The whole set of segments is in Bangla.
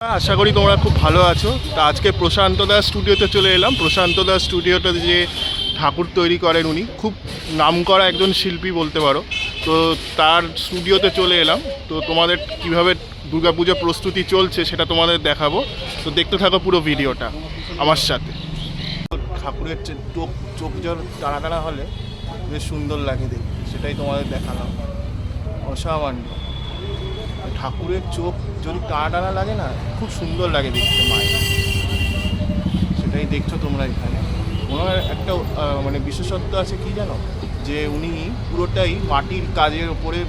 আশা করি তোমরা খুব ভালো আছো। তা আজকে প্রশান্ত দাস স্টুডিওতে চলে এলাম। প্রশান্ত দাস স্টুডিওতে যে ঠাকুর তৈরি করেন উনি, খুব নামকরা একজন শিল্পী বলতে পারো। তো তার স্টুডিওতে চলে এলাম। তো তোমাদের কীভাবে দুর্গাপুজো প্রস্তুতি চলছে সেটা তোমাদের দেখাবো। তো দেখতে থাকো পুরো ভিডিওটা আমার সাথে। ঠাকুরের চোখ চোখ জল টানা হলে বেশ সুন্দর লাগে দেখতে। সেটাই তোমাদের দেখালাম। অসামান্য। ঠাকুরের চোখ যদি টানা লাগে না, খুব সুন্দর লাগে দেখতে মায়ের। সেটাই দেখছ তোমরা এখানে। ওনার একটা মানে বিশেষত্ব আছে কি জানো? যে উনি পুরোটাই মাটির কাজের ওপরে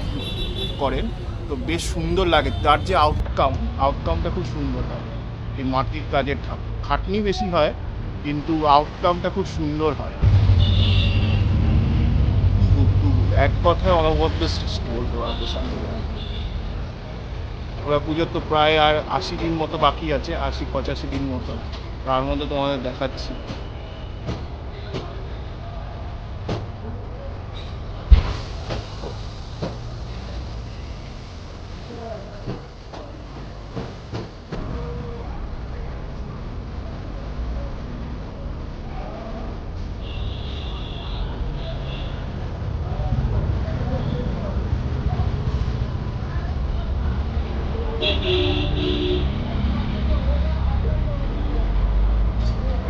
করেন, তো বেশ সুন্দর লাগে। তার যে আউটকাম আউটকামটা খুব সুন্দর হয়। এই মাটির কাজের খাটনি বেশি হয়, কিন্তু আউটকামটা খুব সুন্দর হয়। এক কথায় অনবদ্য সৃষ্টি বলতে পারব সামনে। দুর্গা পুজোর তো প্রায় আর আশি দিন মতো বাকি আছে, আশি পঁচাশি দিন মতো। তার মধ্যে তোমাদের দেখাচ্ছি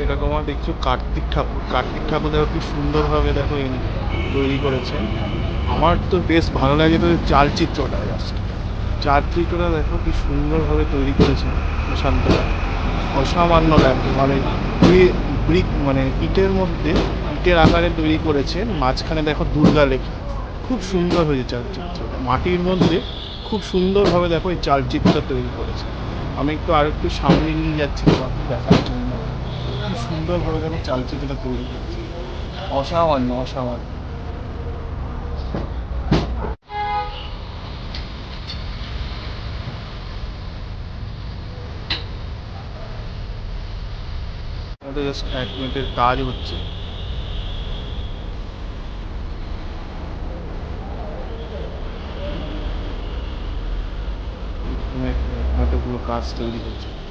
এটা তোমার দেখছ কার্তিক ঠাকুর। কার্তিক ঠাকুর দেখো কি সুন্দরভাবে দেখো তৈরি করেছেন আমার তো বেশ ভালো লাগে তো চালচিত্রটা জাস্ট চালচিত্রটা দেখো কি সুন্দরভাবে তৈরি করেছেন প্রশান্তরা অসামান্য লাগে মানে ব্রি- ব্রিক মানে ইটের মধ্যে ইটের আকারে তৈরি করেছেন মাঝখানে দেখো দুর্গা লেখা। খুব সুন্দর হয়েছে চালচিত্রটা। মাটির মধ্যে খুব সুন্দরভাবে দেখো এই চালচিত্রটা তৈরি করেছে। আমি একটু আর একটু সামনে নিয়ে যাচ্ছি, তোমাকে দেখার জন্য চালচিত্রটা তৈরি করেছে। অসামান্য অসামান্য। জাস্ট এক মিনিটের কাজ হচ্ছে। পুরো কাজ তৈরি হচ্ছে।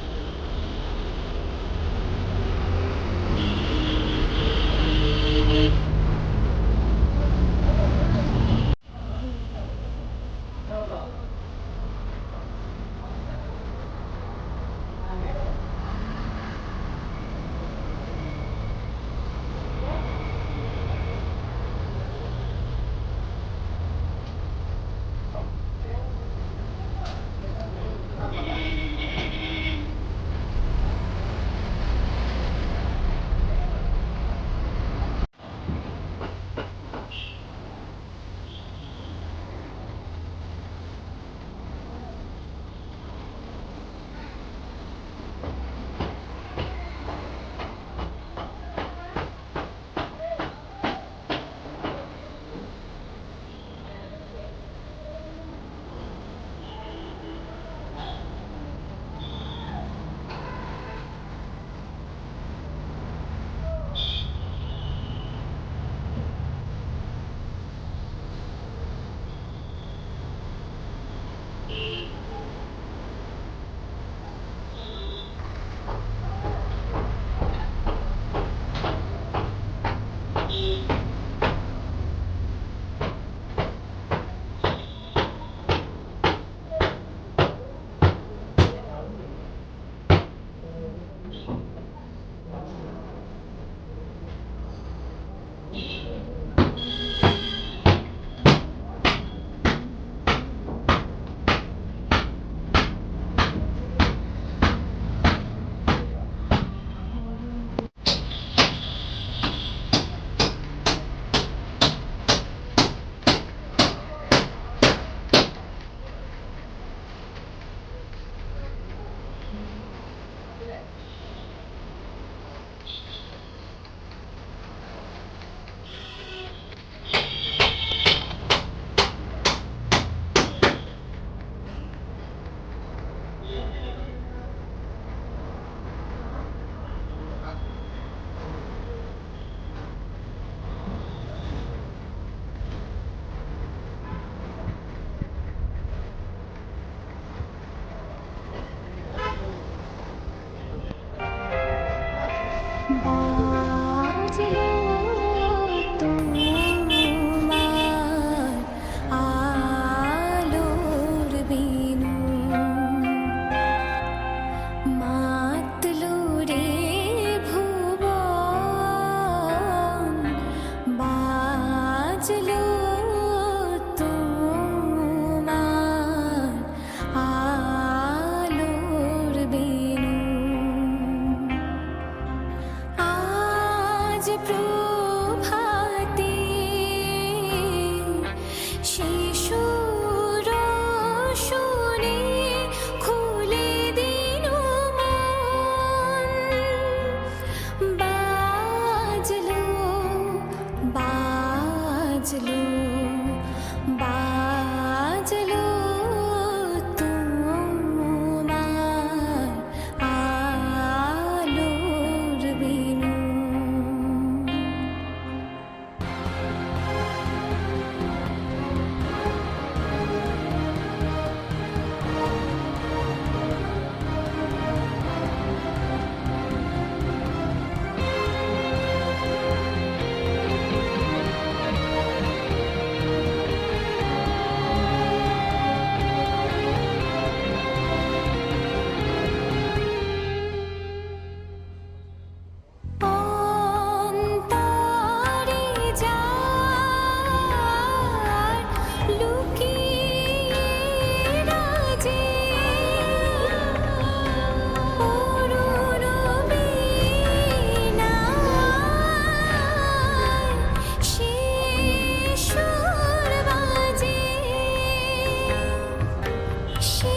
she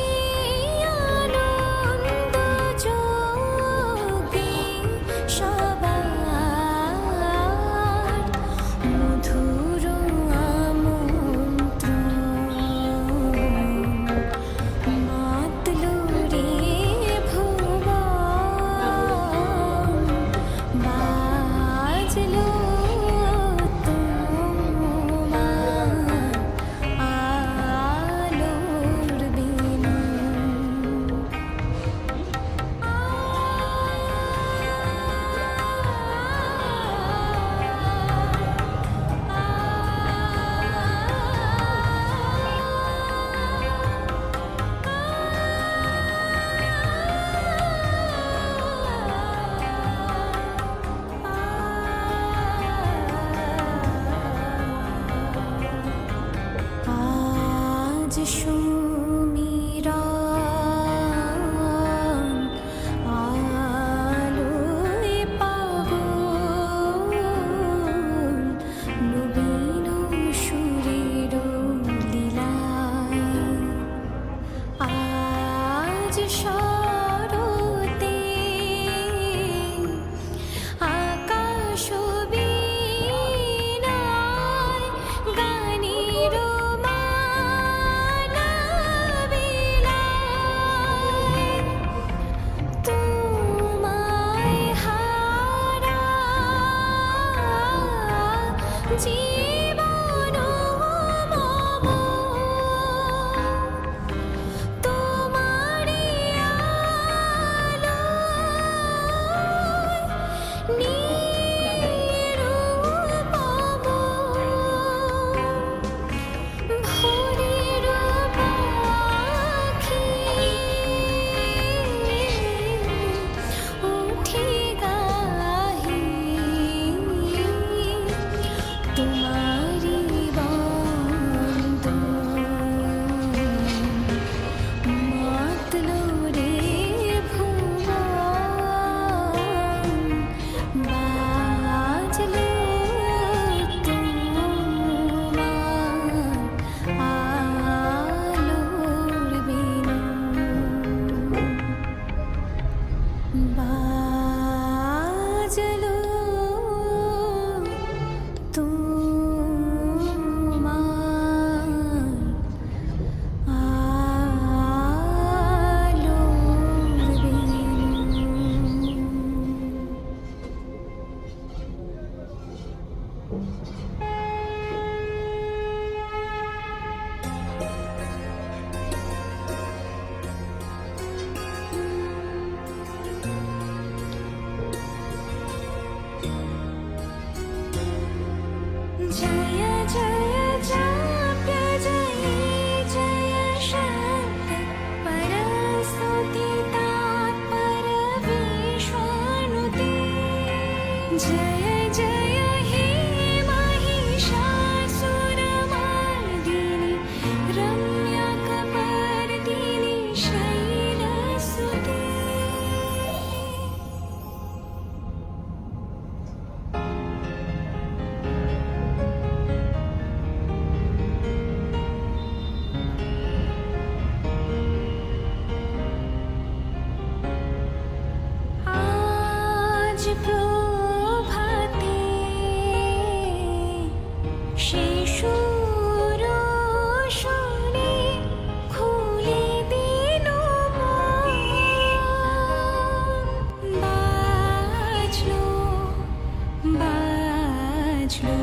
বাজলো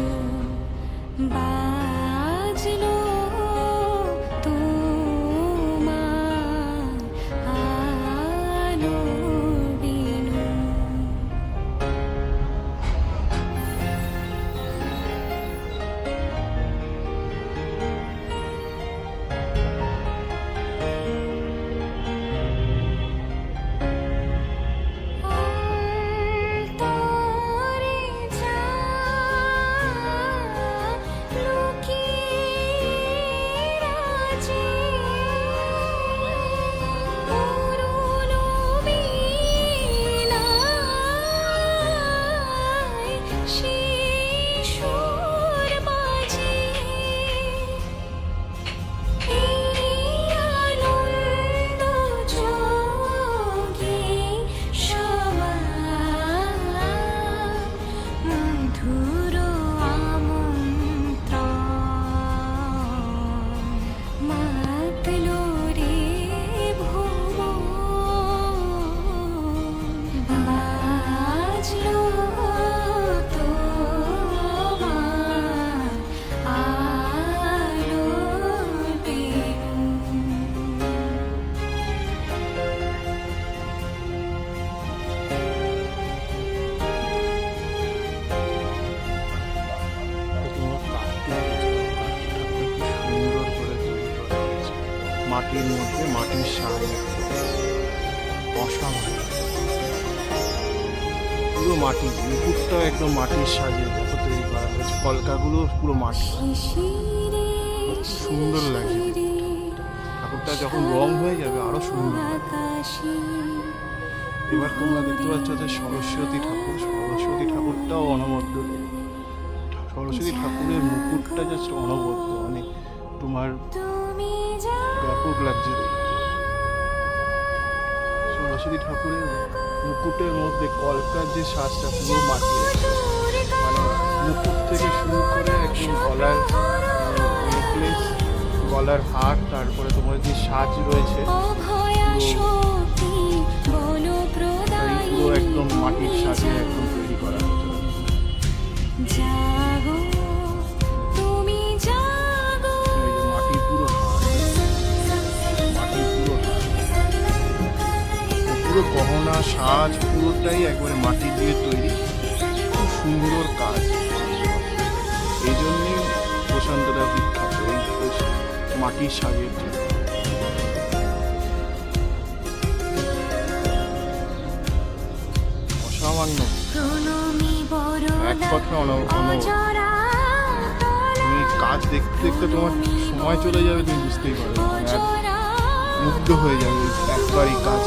বাজলো অসাধারণ পুরো মাটি মুকুটটাও একদম মাটির সাজে তৈরি করা হয়েছে কলকাগুলো পুরো মাটি। সুন্দর লাগছে ঠাকুরটা যখন রং হয়ে যাবে, আরও সুন্দর এবার তোমরা দেখতে পাচ্ছ যে সরস্বতী ঠাকুর। সরস্বতী ঠাকুরটাও অনবদ্য। সরস্বতী ঠাকুরের মুকুটটা জাস্ট অনবদ্য। মানে তোমার ব্যাপক লাগছে সরস্বতী ঠাকুরের মুকুটের মধ্যে কলকার যে শ্বাসটা পুরো মাটি মানে মুকুট থেকে শুরু করে একদম গলার নেকলেস গলার হার তারপরে তোমার যে সাজ রয়েছে পুরো একদম মাটির সাজে একদম গহনা, সাজ, পুরোটাই একবারে মাটি দিয়ে তৈরি। খুব সুন্দর কাজ। এই জন্যই প্রশান্তরা বিখ্যাত মাটির সাজের জন্য। অসামান্য। এক কথা কাজ দেখতে দেখতে তোমার সময় চলে যাবে, তুমি বুঝতেই পারবে। মুগ্ধ হয়ে যাবে একবারই কাজ।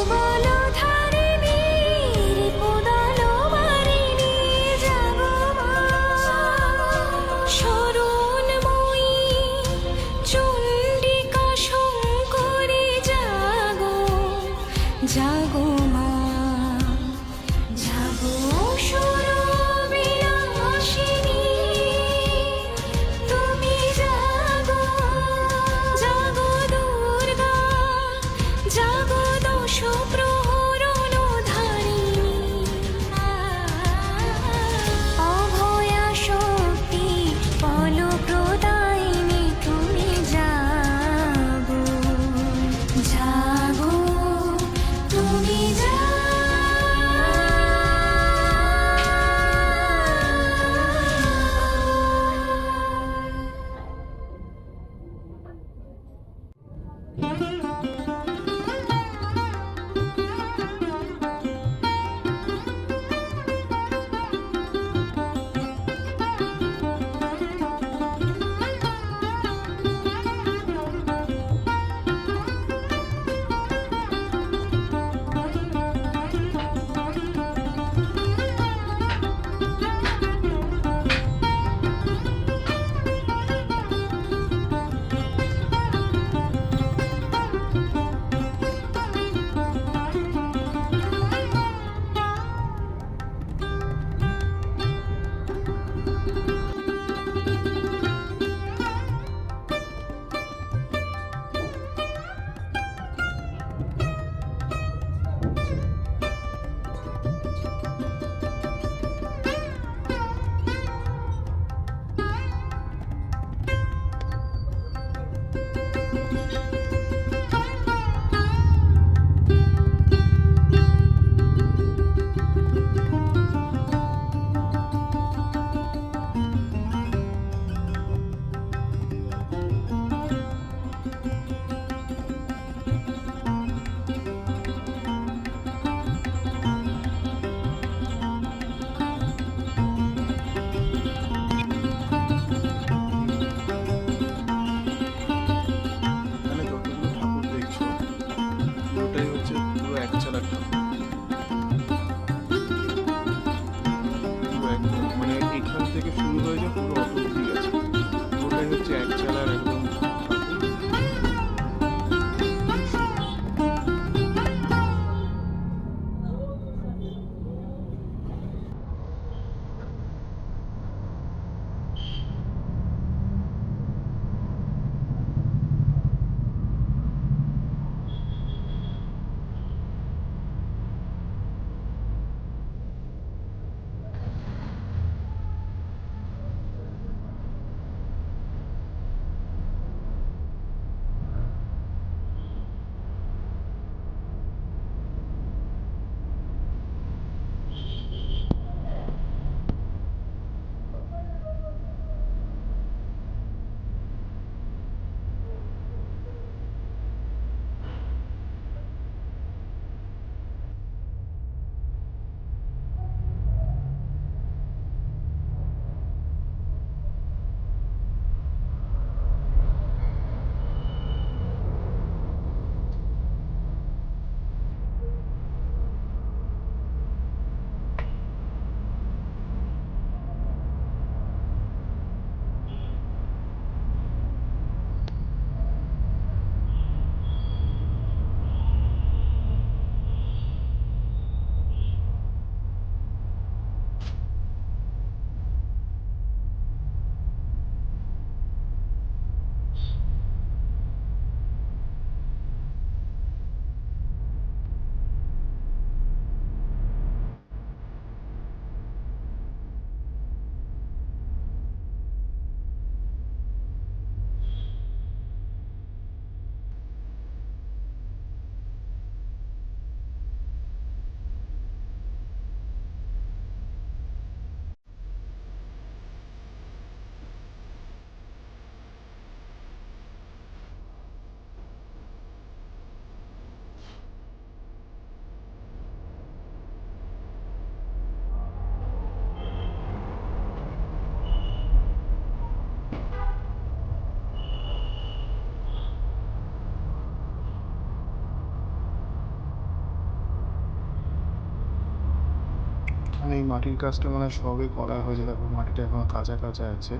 মাটির কাজটা মানে সবে করা হয়েছে দেখো মাটিটা এখনও কাঁচা কাঁচা আছে।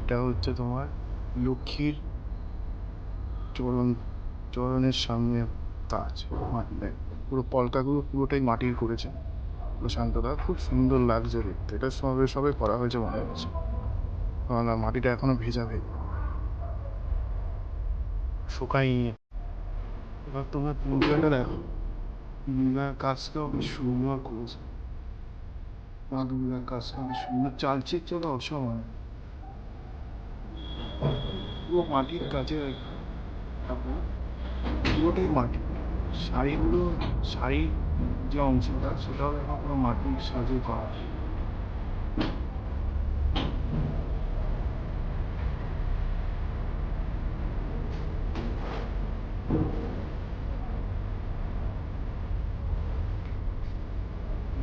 এটা হচ্ছে তোমার লক্ষ্মীর চরণ, চরণের সামনে কাজ মাটিটায় পুরো পলকাগুলো পুরোটাই মাটির করেছে। প্রশান্তদা খুব সুন্দর লাগছে দেখতে। এটা সবে সবে করা হয়েছে মনে হচ্ছে। না মাটিটা এখনও ভেজা ভেজা। শুকায়নি। এবার তোমার পুজোটা দেখো। দুর্গার কাজটাও সুন্দর করেছে। মা দুর্গার কাজটা বেশ সুন্দর চালচিত্রটা অসময় পুরো মাটির কাছে পুরোটাই মাটি। শাড়িগুলো, শাড়ির যে অংশটা, সেটাও দেখো পুরো মাটির সাজে করা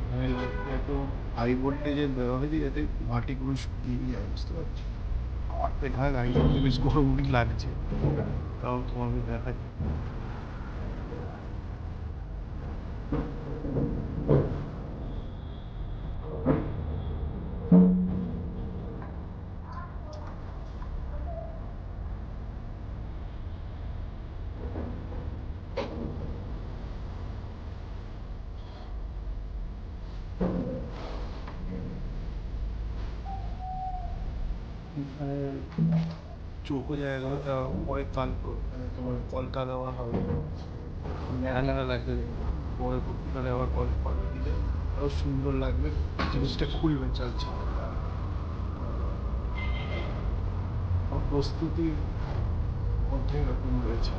মানে এত হাই ভোল্টেজের দেওয়া হয়েছে যাতে মাটিগুলো শুকিয়ে যায় বুঝতে পারছি আমার তো এখানে দাঁড়িয়ে থাকতে বেশ গরমই লাগছে তাও তোমাকে দেখাই মানে চৌকো জায়গাটা পরে কাল তোমার কলকা দেওয়া হবে ন্যাড়া লাগবে পরে পুকুরে আবার কল কল দিলে আরও সুন্দর লাগবে। জিনিসটা খুলবে চালছে প্রস্তুতির মধ্যে এরকম রয়েছে।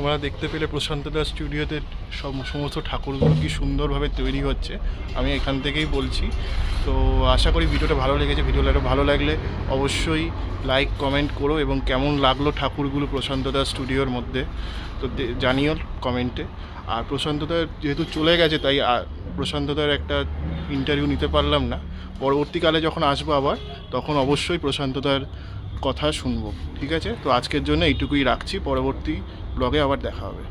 তোমরা দেখতে পেলে প্রশান্ত দাস স্টুডিওতে সব সমস্ত ঠাকুরগুলো কি সুন্দরভাবে তৈরি হচ্ছে, আমি এখান থেকেই বলছি। তো আশা করি ভিডিওটা ভালো লেগেছে, ভিডিওটা ভালো লাগলে অবশ্যই লাইক কমেন্ট করো এবং কেমন লাগল ঠাকুরগুলো প্রশান্ত দাস স্টুডিওর মধ্যে, তো জানিও কমেন্টে আর প্রশান্ত দা যেহেতু চলে গেছে, তাই আ- প্রশান্ত দার একটা ইন্টারভিউ নিতে পারলাম না। পরবর্তীকালে যখন আসব আবার, তখন অবশ্যই প্রশান্ত দার কথা শুনব, ঠিক আছে? তো আজকের জন্য এইটুকুই রাখছি, পরবর্তী ব্লগে আবার দেখা হবে।